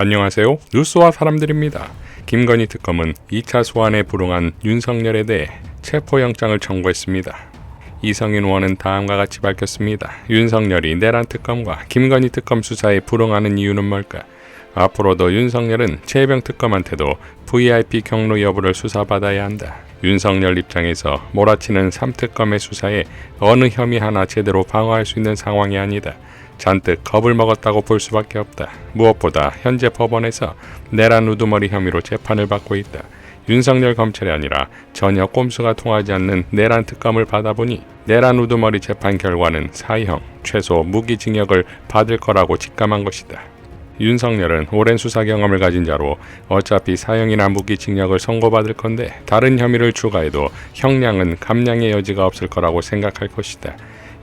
안녕하세요. 뉴스와 사람들입니다. 김건희 특검은 2차 소환에 불응한 윤석열에 대해 체포영장을 청구했습니다. 이성윤 의원은 다음과 같이 밝혔습니다. 윤석열이 내란 특검과 김건희 특검 수사에 불응하는 이유는 뭘까? 앞으로도 윤석열은 최병 특검한테도 VIP 경로 여부를 수사받아야 한다. 윤석열 입장에서 몰아치는 3특검의 수사에 어느 혐의 하나 제대로 방어할 수 있는 상황이 아니다. 잔뜩 겁을 먹었다고 볼 수밖에 없다. 무엇보다 현재 법원에서 내란 우두머리 혐의로 재판을 받고 있다. 윤석열 검찰이 아니라 전혀 꼼수가 통하지 않는 내란 특검을 받아보니 내란 우두머리 재판 결과는 사형, 최소 무기징역을 받을 거라고 직감한 것이다. 윤석열은 오랜 수사 경험을 가진 자로 어차피 사형이나 무기징역을 선고받을 건데 다른 혐의를 추가해도 형량은 감량의 여지가 없을 거라고 생각할 것이다.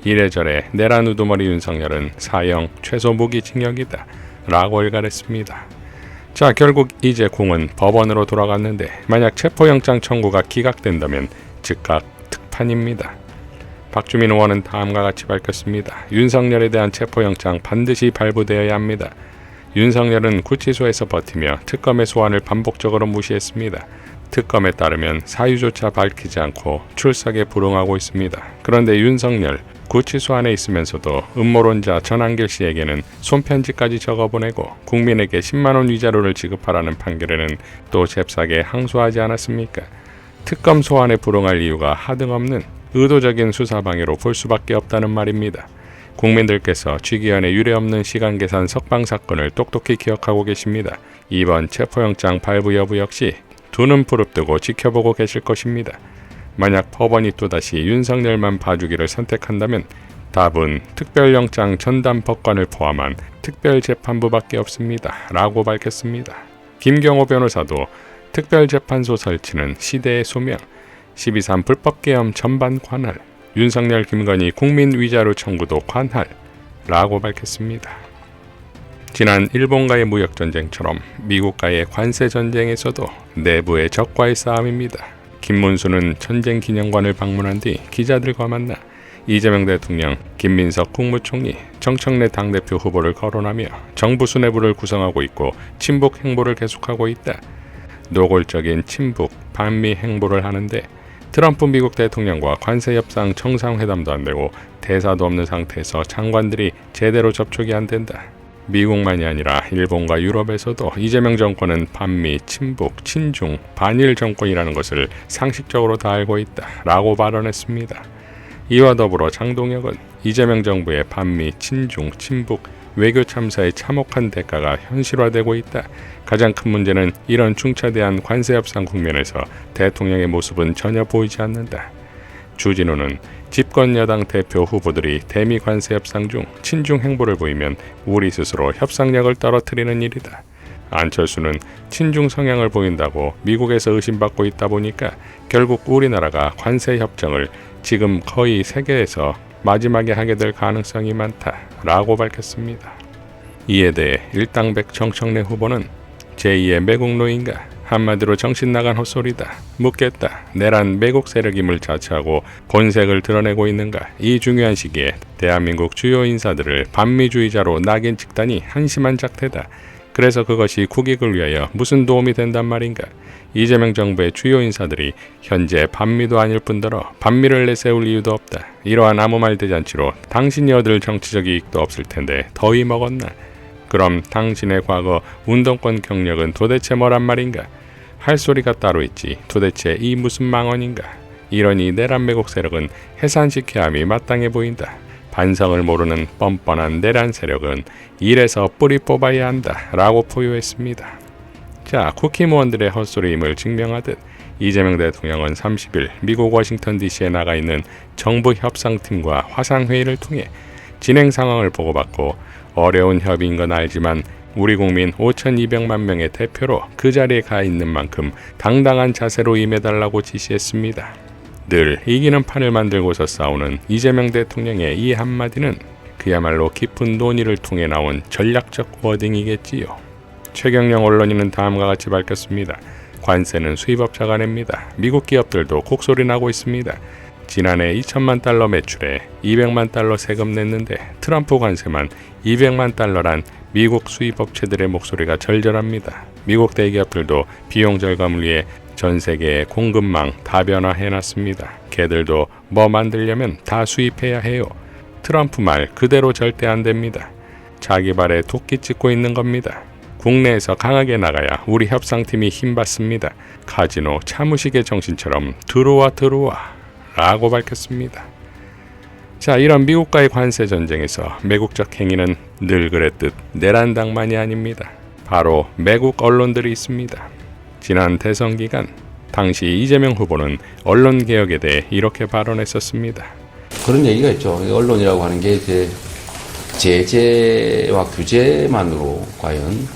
이래저래 내란 우두머리 윤석열은 사형 최소 무기 징역이다. 라고 일갈했습니다. 자 결국 이제 공은 법원으로 돌아갔는데 만약 체포영장 청구가 기각된다면 즉각 특판입니다. 박주민 의원은 다음과 같이 밝혔습니다. 윤석열에 대한 체포영장 반드시 발부되어야 합니다. 윤석열은 구치소에서 버티며 특검의 소환을 반복적으로 무시했습니다. 특검에 따르면 사유조차 밝히지 않고 출석에 불응하고 있습니다. 그런데 윤석열 구치소 안에 있으면서도 음모론자 전한길 씨에게는 손편지까지 적어보내고 국민에게 10만원 위자료를 지급하라는 판결에는 또 잽싸게 항소하지 않았습니까? 특검 소환에 불응할 이유가 하등없는 의도적인 수사 방해로 볼 수밖에 없다는 말입니다. 국민들께서 취기현의 유례없는 시간 계산 석방 사건을 똑똑히 기억하고 계십니다. 이번 체포영장 발부 여부 역시 두 눈 부릅뜨고 지켜보고 계실 것입니다. 만약 법원이 또다시 윤석열만 봐주기를 선택한다면 답은 특별영장 전담 법관을 포함한 특별재판부밖에 없습니다. 라고 밝혔습니다. 김경호 변호사도 특별재판소 설치는 시대의 소명, 12.3 불법계엄 전반 관할, 윤석열 김건희 국민 위자료 청구도 관할 라고 밝혔습니다. 지난 일본과의 무역 전쟁처럼 미국과의 관세 전쟁에서도 내부의 적과의 싸움입니다. 김문수는 전쟁 기념관을 방문한 뒤 기자들과 만나 이재명 대통령, 김민석 국무총리, 정청래 당대표 후보를 거론하며 정부 수뇌부를 구성하고 있고 친북 행보를 계속하고 있다. 노골적인 친북, 반미 행보를 하는데 트럼프 미국 대통령과 관세 협상 정상회담도 안 되고 대사도 없는 상태에서 장관들이 제대로 접촉이 안 된다. 미국만이 아니라 일본과 유럽에서도 이재명 정권은 반미, 친북, 친중, 반일 정권이라는 것을 상식적으로 다 알고 있다. 라고 발언했습니다. 이와 더불어 장동혁은 이재명 정부의 반미, 친중, 친북, 외교 참사의 참혹한 대가가 현실화되고 있다. 가장 큰 문제는 이런 중차대한 관세 협상 국면에서 대통령의 모습은 전혀 보이지 않는다. 주진우는 집권 여당 대표 후보들이 대미 관세 협상 중 친중 행보를 보이면 우리 스스로 협상력을 떨어뜨리는 일이다. 안철수는 친중 성향을 보인다고 미국에서 의심받고 있다 보니까 결국 우리나라가 관세 협정을 지금 거의 세계에서 마지막에 하게 될 가능성이 많다라고 밝혔습니다. 이에 대해 일당백 정청래 후보는 제2의 매국노인가 한마디로 정신 나간 헛소리다. 묻겠다. 내란 매국 세력임을 자처하고 본색을 드러내고 있는가? 이 중요한 시기에 대한민국 주요 인사들을 반미주의자로 낙인 찍다니 한심한 작태다. 그래서 그것이 국익을 위하여 무슨 도움이 된단 말인가? 이재명 정부의 주요 인사들이 현재 반미도 아닐 뿐더러 반미를 내세울 이유도 없다. 이러한 아무 말 대잔치로 당신이 얻을 정치적 이익도 없을 텐데 더위 먹었나? 그럼 당신의 과거 운동권 경력은 도대체 뭐란 말인가? 할 소리가 따로 있지. 도대체 이 무슨 망언인가? 이러니 내란 매국 세력은 해산시켜야 함이 마땅해 보인다. 반성을 모르는 뻔뻔한 내란 세력은 이래서 뿌리 뽑아야 한다. 라고 포효했습니다. 자, 쿠키무원들의 헛소리임을 증명하듯 이재명 대통령은 30일 미국 워싱턴 DC에 나가 있는 정부 협상팀과 화상회의를 통해 진행 상황을 보고받고 어려운 협의인 건 알지만 우리 국민 5,200만 명의 대표로 그 자리에 가 있는 만큼 당당한 자세로 임해달라고 지시했습니다. 늘 이기는 판을 만들고서 싸우는 이재명 대통령의 이 한마디는 그야말로 깊은 논의를 통해 나온 전략적 워딩이겠지요. 최경영 언론인은 다음과 같이 밝혔습니다. 관세는 수입업자가 냅니다. 미국 기업들도 곡소리 나고 있습니다. 지난해 2천만 달러 매출에 200만 달러 세금 냈는데 트럼프 관세만 200만 달러란 미국 수입 업체들의 목소리가 절절합니다. 미국 대기업들도 비용 절감을 위해 전 세계의 공급망 다변화해 놨습니다. 걔들도 뭐 만들려면 다 수입해야 해요. 트럼프 말 그대로 절대 안 됩니다. 자기 발에 도끼 찍고 있는 겁니다. 국내에서 강하게 나가야 우리 협상팀이 힘받습니다. 카지노 차무식의 정신처럼 들어와 들어와 라고 밝혔습니다. 자, 이런 미국과의 관세 전쟁에서 매국적 행위는 늘 그랬듯 내란당만이 아닙니다. 바로 매국 언론들이 있습니다. 지난 대선 기간 당시 이재명 후보는 언론 개혁에 대해 이렇게 발언했었습니다. 그런 얘기가 있죠. 이 언론이라고 하는 게 이제 제재와 규제만으로 과연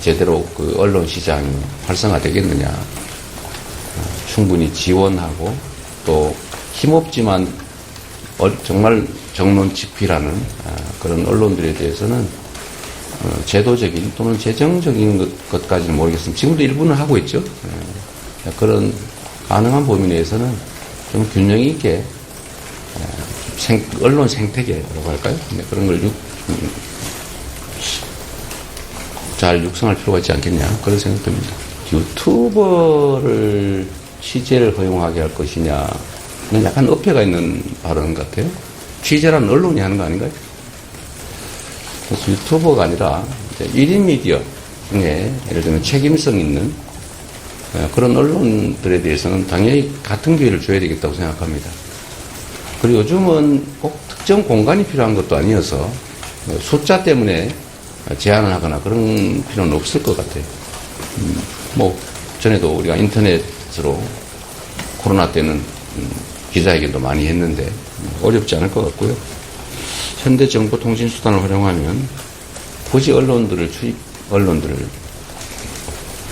제대로 그 언론 시장이 활성화되겠느냐. 어, 충분히 지원하고 또 힘없지만 어- 정말 정론직필하는 아, 그런 언론들에 대해서는 어, 제도적인 또는 재정적인 것, 것까지는 모르겠습니다. 지금도 일부는 하고 있죠. 예. 그런 가능한 범위 내에서는 좀 균형 있게 생, 언론 생태계라고 할까요? 네, 그런 걸 육, 음, 잘 육성할 필요가 있지 않겠냐 그런 생각 듭니다. 유튜버를 취재를 허용하게 할 것이냐는 약간 어폐가 있는 발언 같아요. 취재라는 언론이 하는 거 아닌가요? 그래서 유튜버가 아니라 이제 1인 미디어 중에 예를 들면 책임성 있는 어, 그런 언론들에 대해서는 당연히 같은 기회를 줘야 되겠다고 생각합니다. 그리고 요즘은 꼭 특정 공간이 필요한 것도 아니어서 어, 숫자 때문에 제한을 하거나 그런 필요는 없을 것 같아요. 음, 뭐 전에도 우리가 인터넷으로 코로나 때는 음, 기자회견도 많이 했는데 음, 어렵지 않을 것 같고요. 현대 정보 통신 수단을 활용하면 굳이 언론들을 투입 언론들을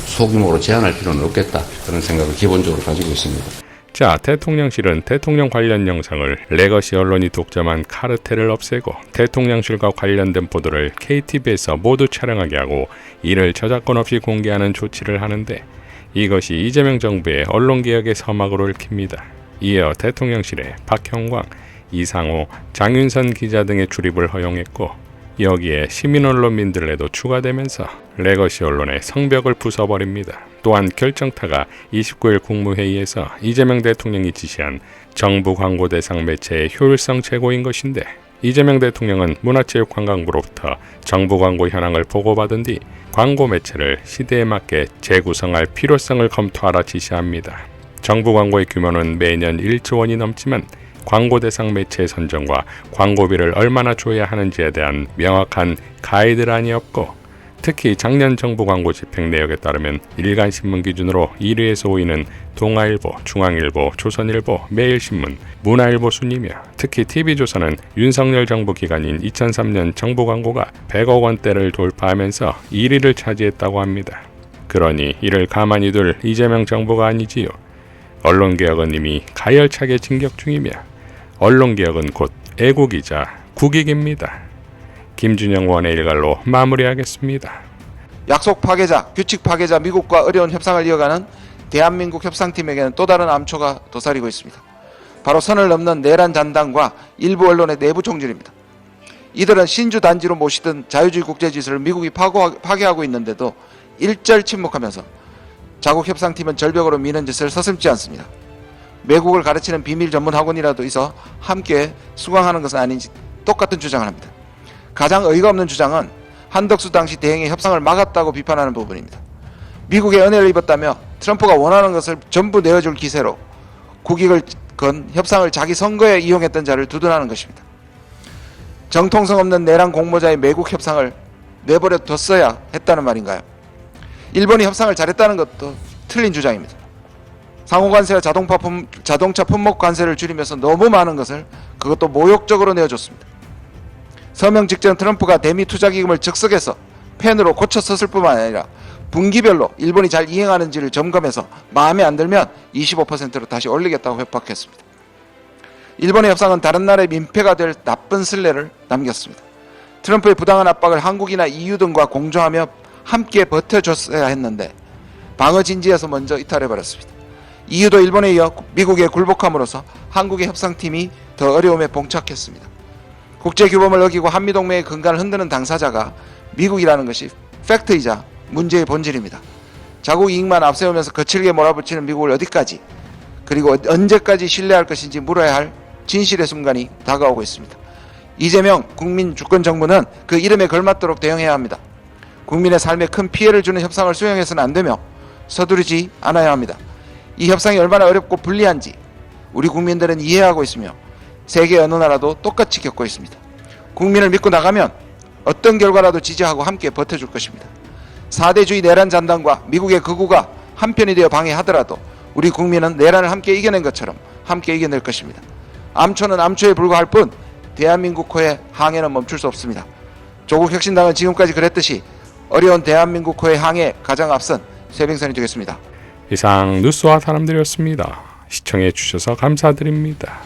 소규모로 제한할 필요는 없겠다 그런 생각을 기본적으로 가지고 있습니다. 자, 대통령실은 대통령 관련 영상을 레거시 언론이 독점한 카르텔을 없애고 대통령실과 관련된 보도를 KTV에서 모두 촬영하게 하고 이를 저작권 없이 공개하는 조치를 하는데 이것이 이재명 정부의 언론개혁의 서막으로 읽힙니다. 이어 대통령실에 박형광, 이상호, 장윤선 기자 등의 출입을 허용했고 여기에 시민 언론민들에도 추가되면서 레거시 언론의 성벽을 부숴버립니다. 또한 결정타가 29일 국무회의에서 이재명 대통령이 지시한 정부 광고 대상 매체의 효율성 제고인 것인데 이재명 대통령은 문화체육관광부로부터 정부 광고 현황을 보고받은 뒤 광고 매체를 시대에 맞게 재구성할 필요성을 검토하라 지시합니다. 정부 광고의 규모는 매년 1조 원이 넘지만 광고 대상 매체 선정과 광고비를 얼마나 줘야 하는지에 대한 명확한 가이드라인이 없고 특히 작년 정부 광고 집행 내역에 따르면 일간 신문 기준으로 1위에서 5위는 동아일보, 중앙일보, 조선일보, 매일신문, 문화일보 순이며 특히 TV조선은 윤석열 정부 기간인 2003년 정부 광고가 100억 원대를 돌파하면서 1위를 차지했다고 합니다. 그러니 이를 가만히 둘 이재명 정부가 아니지요. 언론개혁은 이미 가열차게 진격 중이며 언론개혁은 곧 애국이자 국익입니다. 김준영 원의 일갈로 마무리하겠습니다. 약속 파괴자, 규칙 파괴자 미국과 어려운 협상을 이어가는 대한민국 협상팀에게는 또 다른 암초가 도사리고 있습니다. 바로 선을 넘는 내란 잔당과 일부 언론의 내부 총질입니다. 이들은 신주 단지로 모시던 자유주의 국제지수를 미국이 파고, 파괴하고 있는데도 일절 침묵하면서 자국 협상팀은 절벽으로 미는 짓을 서슴지 않습니다. 외국을 가르치는 비밀 전문 학원이라도 있어 함께 수강하는 것은 아닌지 똑같은 주장을 합니다. 가장 어이가 없는 주장은 한덕수 당시 대행의 협상을 막았다고 비판하는 부분입니다. 미국의 은혜를 입었다며 트럼프가 원하는 것을 전부 내어줄 기세로 국익을 건 협상을 자기 선거에 이용했던 자를 두둔하는 것입니다. 정통성 없는 내란 공모자의 매국 협상을 내버려 뒀어야 했다는 말인가요? 일본이 협상을 잘했다는 것도 틀린 주장입니다. 상호 관세와 자동차, 품, 자동차 품목 관세를 줄이면서 너무 많은 것을 그것도 모욕적으로 내어줬습니다. 서명 직전 트럼프가 대미 투자 기금을 즉석에서 펜으로 고쳐 썼을 뿐만 아니라 분기별로 일본이 잘 이행하는지를 점검해서 마음에 안 들면 25%로 다시 올리겠다고 협박했습니다. 일본의 협상은 다른 나라의 민폐가 될 나쁜 신뢰를 남겼습니다. 트럼프의 부당한 압박을 한국이나 EU 등과 공조하며 함께 버텨줬어야 했는데 방어 진지에서 먼저 이탈해버렸습니다. EU도 일본에 이어 미국에 굴복함으로써 한국의 협상팀이 더 어려움에 봉착했습니다. 국제 규범을 어기고 한미 동맹의 근간을 흔드는 당사자가 미국이라는 것이 팩트이자 문제의 본질입니다. 자국 이익만 앞세우면서 거칠게 몰아붙이는 미국을 어디까지 그리고 언제까지 신뢰할 것인지 물어야 할 진실의 순간이 다가오고 있습니다. 이재명 국민 주권 정부는 그 이름에 걸맞도록 대응해야 합니다. 국민의 삶에 큰 피해를 주는 협상을 수용해서는 안 되며 서두르지 않아야 합니다. 이 협상이 얼마나 어렵고 불리한지 우리 국민들은 이해하고 있으며 세계 어느 나라도 똑같이 겪고 있습니다. 국민을 믿고 나가면 어떤 결과라도 지지하고 함께 버텨줄 것입니다. 4대주의 내란 잔당과 미국의 극우가 한편이 되어 방해하더라도 우리 국민은 내란을 함께 이겨낸 것처럼 함께 이겨낼 것입니다. 암초는 암초에 불과할 뿐 대한민국 호의 항해는 멈출 수 없습니다. 조국 혁신당은 지금까지 그랬듯이 어려운 대한민국호의 항해 가장 앞선 쇄빙선이 되겠습니다. 이상 뉴스와 사람들이었습니다. 시청해 주셔서 감사드립니다.